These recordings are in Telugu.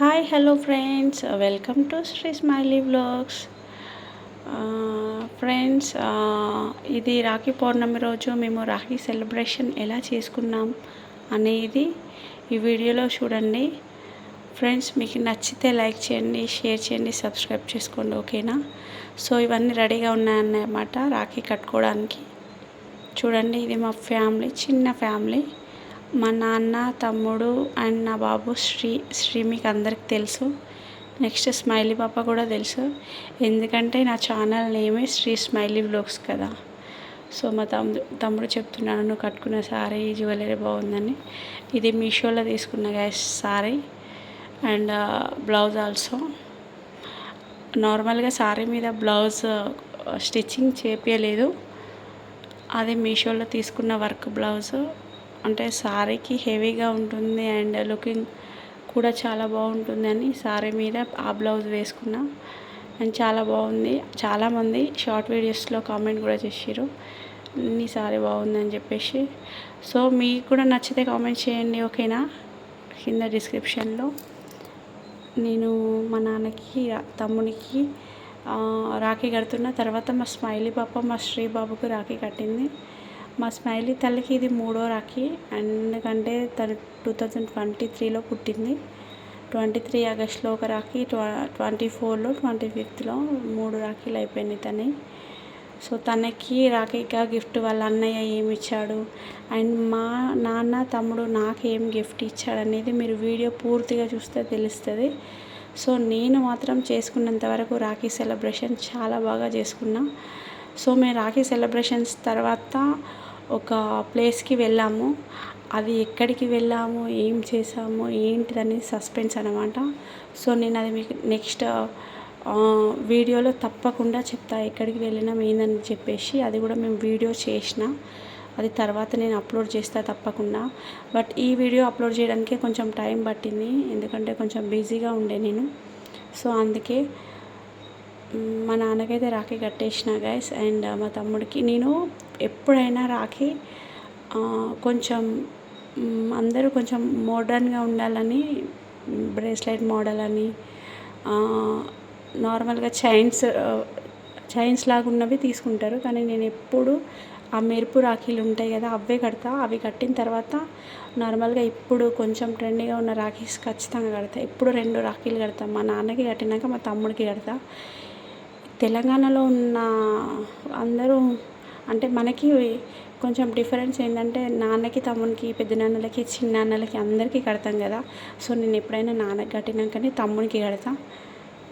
Hi hello friends. Welcome to Sri smiley vlogs. Friends ఇది రాఖీ పౌర్ణమి రోజు మేము రాఖీ సెలబ్రేషన్ ఎలా చేసుకున్నాం అనేది ఈ వీడియోలో చూడండి. ఫ్రెండ్స్ మీకు నచ్చితే లైక్ చేయండి షేర్ చేయండి సబ్స్క్రైబ్ చేసుకోండి ఓకేనా? సో ఇవన్నీ రెడీగా ఉన్నాయన్నమాట రాఖీ కట్టుకోవడానికి. చూడండి ఇది మా ఫ్యామిలీ చిన్న ఫ్యామిలీ. మా నాన్న తమ్ముడు అండ్ నా బాబు శ్రీ శ్రీ మీకు అందరికి తెలుసు. నెక్స్ట్ స్మైలీ పాప కూడా తెలుసు. ఎందుకంటే నా ఛానల్ నేమే శ్రీ స్మైలీ వ్లాగ్స్ కదా. సో మా తమ్ముడు తమ్ముడు చెప్తున్నాను నువ్వు కట్టుకున్న సారీ జ్యువెలరీ బాగుందని. ఇది మీషోలో తీసుకున్న గ్యాస్ సారీ అండ్ బ్లౌజ్ ఆల్సో నార్మల్గా సారీ మీద బ్లౌజ్ స్టిచ్చింగ్ చేపించలేదు అది మీషోలో తీసుకున్న వర్క్ బ్లౌజ్. అంటే సారీకి హెవీగా ఉంటుంది అండ్ లుకింగ్ కూడా చాలా బాగుంటుంది అని సారీ మీద ఆ బ్లౌజ్ వేసుకున్నా. అండ్ చాలా బాగుంది. చాలామంది షార్ట్ వీడియోస్లో కామెంట్ కూడా చేసారు నీ సారీ బాగుందని చెప్పేసి. సో మీకు కూడా నచ్చితే కామెంట్ చేయండి ఓకేనా? కింద డిస్క్రిప్షన్లో. నేను మా నాన్నకి తమ్మునికి రాఖీ కడుతున్న తర్వాత మా స్మైలీ పాప మా శ్రీబాబుకు రాఖీ కట్టింది. మా స్మైలీ తల్లికి ఇది మూడో రాఖీ. ఎందుకంటే తను టూ థౌజండ్ ట్వంటీ త్రీలో పుట్టింది. ట్వంటీ త్రీ ఆగస్ట్లో ఒక రాఖీ ట్వ ట్వంటీ ఫోర్లో ట్వంటీ ఫిఫ్త్లో మూడు రాఖీలు అయిపోయినాయి తనే. సో తనకి రాఖీగా గిఫ్ట్ వాళ్ళ అన్నయ్య ఏమి ఇచ్చాడు అండ్ మా నాన్న తమ్ముడు నాకు ఏం గిఫ్ట్ ఇచ్చాడు అనేది మీరు వీడియో పూర్తిగా చూస్తే తెలుస్తుంది. సో నేను మాత్రం చేసుకున్నంత వరకు రాఖీ సెలబ్రేషన్ చాలా బాగా చేసుకున్నా. సో మేము రాఖీ సెలబ్రేషన్స్ తర్వాత ఒక ప్లేస్కి వెళ్ళాము. అది ఎక్కడికి వెళ్ళాము ఏం చేసాము ఏంటిదని సస్పెన్స్ అనమాట సో నేను అది మీకు నెక్స్ట్ వీడియోలో తప్పకుండా చెప్తా ఎక్కడికి వెళ్ళినాం ఏందని చెప్పేసి. అది కూడా మేము వీడియో చేసిన అది తర్వాత నేను అప్లోడ్ చేస్తా తప్పకుండా. బట్ ఈ వీడియో అప్లోడ్ చేయడానికి కొంచెం టైం పట్టింది ఎందుకంటే కొంచెం బిజీగా ఉండే నేను. సో అందుకే మా నాన్నకైతే రాఖీ కట్టేసిన గైస్ అండ్ uh, మా తమ్ముడికి నేను ఎప్పుడైనా రాఖీ కొంచెం అందరూ కొంచెం మోడర్న్గా ఉండాలని బ్రేస్లెట్ మోడల్ అని నార్మల్గా చైన్స్ చైన్స్ లాగా ఉన్నవి తీసుకుంటారు. కానీ నేను ఎప్పుడు ఆ మెరుపు రాఖీలు ఉంటాయి కదా అవే కడతా. అవి కట్టిన తర్వాత నార్మల్గా ఇప్పుడు కొంచెం ట్రెండీగా ఉన్న రాఖీస్ ఖచ్చితంగా కడతా. ఇప్పుడు రెండు రాఖీలు కడతా. మా నాన్నకి కట్టినాక మా తమ్ముడికి కడతా. తెలంగాణలో ఉన్న అందరూ అంటే మనకి కొంచెం డిఫరెన్స్ ఏంటంటే నాన్నకి తమ్మునికి పెద్ద నాన్నలకి చిన్న నాన్నలకి అందరికీ కడతాం కదా. సో నేను ఎప్పుడైనా నాన్నకి కట్టినాకనే తమ్మునికి కడతా.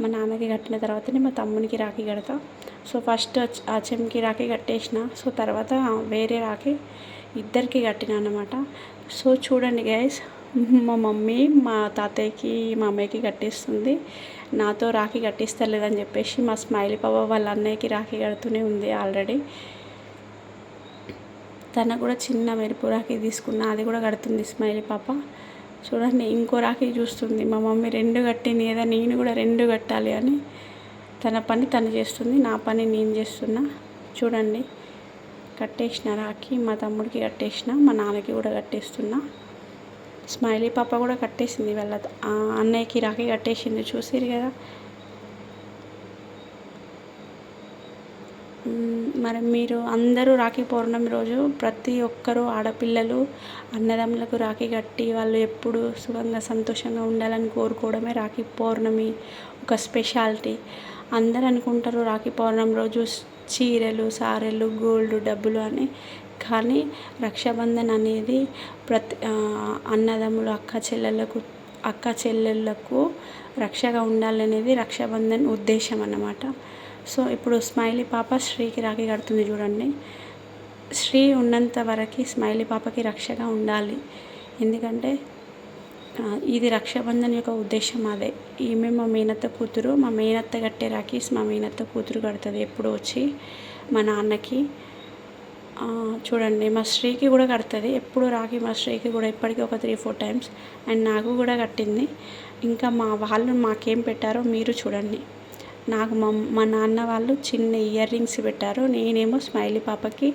మా నాన్నకి కట్టిన తర్వాతనే మా తమ్మునికి రాఖీ కడతా. సో ఫస్ట్ ఆ చెమ్కి రాఖీ కట్టేసిన. సో తర్వాత వేరే రాఖీ ఇద్దరికి కట్టిన అనమాట సో చూడండి గైస్ మా మమ్మీ మా తాతయ్యకి మా అమ్మయ్యకి కట్టేస్తుంది. నాతో రాఖీ కట్టిస్తలేదని చెప్పేసి మా స్మైలీ పాప వాళ్ళ అన్నయ్యకి రాఖీ కడుతూనే ఉంది ఆల్రెడీ. తన కూడా చిన్న మెరుపు రాఖీ తీసుకున్న అది కూడా కడుతుంది స్మైలీ పాప. చూడండి ఇంకో రాఖీ చూస్తుంది. మా మమ్మీ రెండు కట్టింది కదా నేను కూడా రెండు కట్టాలి అని. తన పని తను చేస్తుంది నా పని నేను చేస్తున్నా. చూడండి కట్టేసిన రాఖీ మా తమ్ముడికి కట్టేసిన మా నాన్నకి కూడా కట్టేస్తున్నా. స్మైలీ పాప కూడా కట్టేసింది వాళ్ళ అన్నయ్యకి రాఖీ కట్టేసింది చూసిరు కదా. మరి మీరు అందరూ రాఖీ పౌర్ణమి రోజు ప్రతి ఒక్కరూ ఆడపిల్లలు అన్నదమ్ములకు రాఖీ కట్టి వాళ్ళు ఎప్పుడు సుఖంగా సంతోషంగా ఉండాలని కోరుకోవడమే రాఖీ పౌర్ణమి ఒక స్పెషాలిటీ. అందరు అనుకుంటారు రాఖీ పౌర్ణమి రోజు చీరలు సారెలు గోల్డ్ డబ్బులు అని. కానీ రక్షాబంధన్ అనేది ప్రతి అన్నదమ్ములు అక్క చెల్లెళ్ళకు అక్క చెల్లెళ్ళకు రక్షగా ఉండాలనేది రక్షాబంధన్ ఉద్దేశం అన్నమాట. సో ఇప్పుడు స్మైలీ పాప శ్రీకి రాఖీ కడుతుంది చూడండి. శ్రీ ఉన్నంత వరకు స్మైలీ పాపకి రక్షగా ఉండాలి. ఎందుకంటే ఇది రక్షాబంధన్ యొక్క ఉద్దేశం అదే. ఈమె మా మేనత్త కూతురు మా మేనత్త కట్టే రాఖీస్ మా మేనత్త కూతురు కడుతుంది. ఎప్పుడు వచ్చి మా నాన్నకి చూడండి మా శ్రీకి కూడా కడుతుంది. ఎప్పుడు రాఖీ మా శ్రీకి కూడా ఇప్పటికీ ఒక త్రీ ఫోర్ టైమ్స్ అండ్ నాకు కూడా కట్టింది. ఇంకా మా వాళ్ళు మాకేం పెట్టారో మీరు చూడండి. నాకు మా మా నాన్న వాళ్ళు చిన్న ఇయర్ రింగ్స్ పెట్టారు. నేనేమో స్మైలీ పాపకి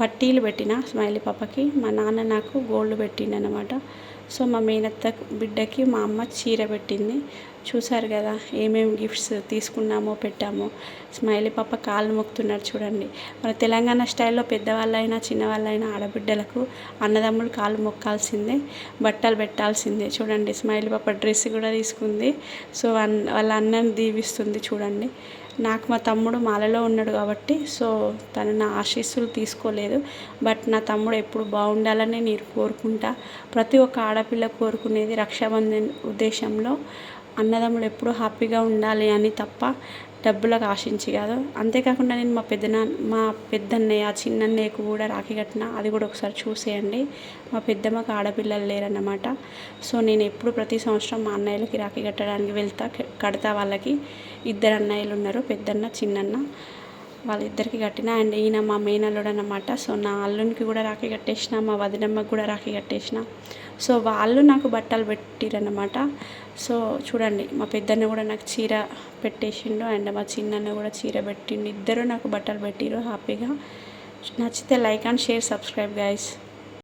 పట్టీలు పెట్టిన స్మైలీ పాపకి. మా నాన్న నాకు గోల్డ్ పెట్టిండు అనమాట సో మా మేనత్త బిడ్డకి మా అమ్మ చీర పెట్టింది. చూసారు కదా ఏమేమి గిఫ్ట్స్ తీసుకున్నామో పెట్టామో. స్మైలీ పాప కాళ్ళు మొక్కుతున్నారు చూడండి. మన తెలంగాణ స్టైల్లో పెద్దవాళ్ళైనా చిన్నవాళ్ళైనా ఆడబిడ్డలకు అన్నదమ్ములు కాళ్ళు మొక్కాల్సిందే బట్టలు పెట్టాల్సిందే. చూడండి స్మైలీ పాప డ్రెస్ కూడా తీసుకుంది. సో అన్ వాళ్ళ అన్నని దీవిస్తుంది చూడండి. నాకు మా తమ్ముడు మాలలో ఉన్నాడు కాబట్టి సో తను నా ఆశీస్సులు తీసుకోలేదు. బట్ నా తమ్ముడు ఎప్పుడు బాగుండాలని నేను కోరుకుంటా. ప్రతి ఒక్క ఆడపిల్ల కోరుకునేది రక్షాబంధన్ ఉద్దేశంలో. అన్నదమ్ములు ఎప్పుడూ హ్యాపీగా ఉండాలి అని తప్ప డబ్బులకు ఆశించి కాదు. అంతేకాకుండా నేను మా పెద్దనాన్న మా పెద్దన్నయ్య చిన్నన్నయ్యకు కూడా రాఖీ కట్టిన అది కూడా ఒకసారి చూసేయండి. మా పెద్దమ్మకు ఆడపిల్లలు లేరన్నమాట. సో నేను ఎప్పుడు ప్రతి సంవత్సరం మా అన్నయ్యలకి రాఖీ కట్టడానికి వెళ్తా కడతా వాళ్ళకి. ఇద్దరు అన్నయ్యలు ఉన్నారు పెద్దన్న చిన్నన్న. వాళ్ళిద్దరికి కట్టిన అండ్ ఈయన మా మేనల్లుడు అనమాట సో నా అల్లునికి కూడా రాఖీ కట్టేసిన మా వదినమ్మకి కూడా రాఖీ కట్టేసిన. సో వాళ్ళు నాకు బట్టలు పెట్టిరన్నమాట. సో చూడండి మా పెద్దన్న కూడా నాకు చీర పెట్టేసిండు అండ్ మా చిన్నన్న కూడా చీర పెట్టిండు. ఇద్దరు నాకు బట్టలు పెట్టిరు హ్యాపీగా. నచ్చితే like and share subscribe guys